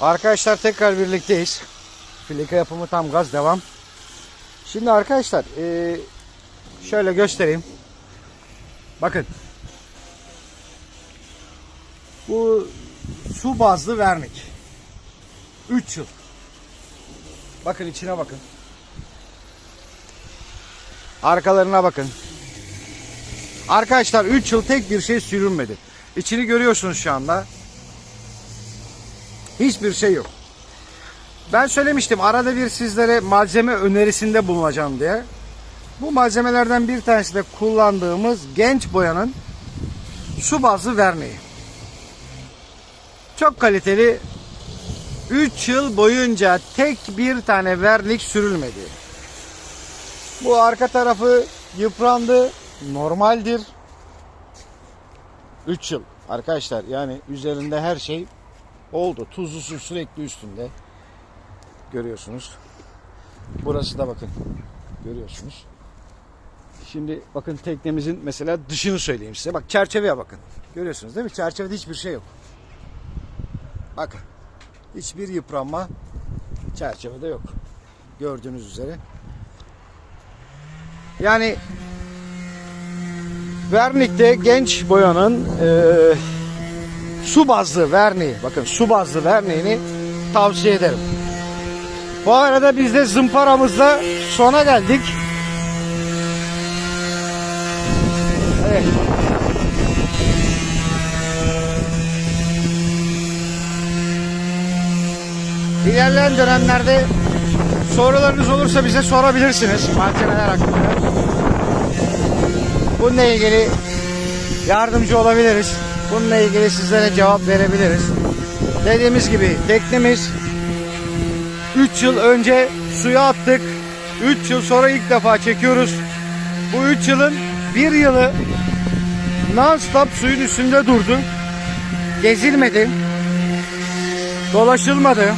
Arkadaşlar tekrar birlikteyiz. Filika yapımı tam gaz devam. Şimdi arkadaşlar eee, şöyle göstereyim. Bakın. Bu su bazlı vernik. 3 yıl. Bakın içine bakın. Arkalarına bakın. Arkadaşlar 3 yıl tek bir şey sürülmedi. İçini görüyorsunuz şu anda. Hiçbir şey yok. Ben söylemiştim arada bir sizlere malzeme önerisinde bulunacağım diye. Bu malzemelerden bir tanesi de kullandığımız genç boyanın su bazlı verniği. Çok kaliteli 3 yıl boyunca tek bir tane vernik sürülmedi. Bu arka tarafı yıprandı. Normaldir. 3 yıl arkadaşlar yani üzerinde her şey oldu. Tuzlu su sürekli üstünde. Görüyorsunuz. Burası da bakın. Görüyorsunuz. Şimdi bakın teknemizin mesela dışını söyleyeyim size. Bak çerçeveye bakın. Görüyorsunuz değil mi? Çerçevede hiçbir şey yok. Bakın. Hiçbir yıpranma çerçevede yok. Gördüğünüz üzere. Yani Vernik'te genç boyanın eee su bazlı verniği, bakın su bazlı verniğini tavsiye ederim. Bu arada biz de zımparamızla sona geldik. Evet. İlerleyen dönemlerde sorularınız olursa bize sorabilirsiniz malzemeler hakkında. Bununla ilgili yardımcı olabiliriz. Bununla ilgili sizlere cevap verebiliriz. Dediğimiz gibi teknemiz 3 yıl önce suya attık. 3 yıl sonra ilk defa çekiyoruz. Bu 3 yılın bir yılı non-stop suyun üstünde durdu. Gezilmedi. Dolaşılmadı.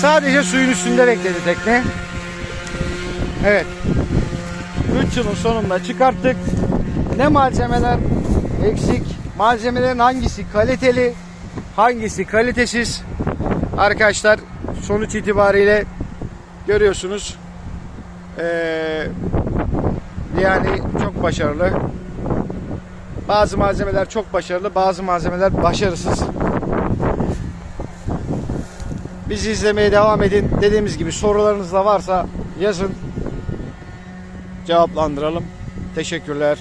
Sadece suyun üstünde bekledi tekne. Evet. 3 yılın sonunda çıkarttık. Ne malzemeler eksik, malzemelerin hangisi kaliteli, hangisi kalitesiz. Arkadaşlar sonuç itibariyle görüyorsunuz. Ee, yani çok başarılı. Bazı malzemeler çok başarılı, bazı malzemeler başarısız. Bizi izlemeye devam edin. Dediğimiz gibi sorularınız da varsa yazın. Cevaplandıralım. Teşekkürler.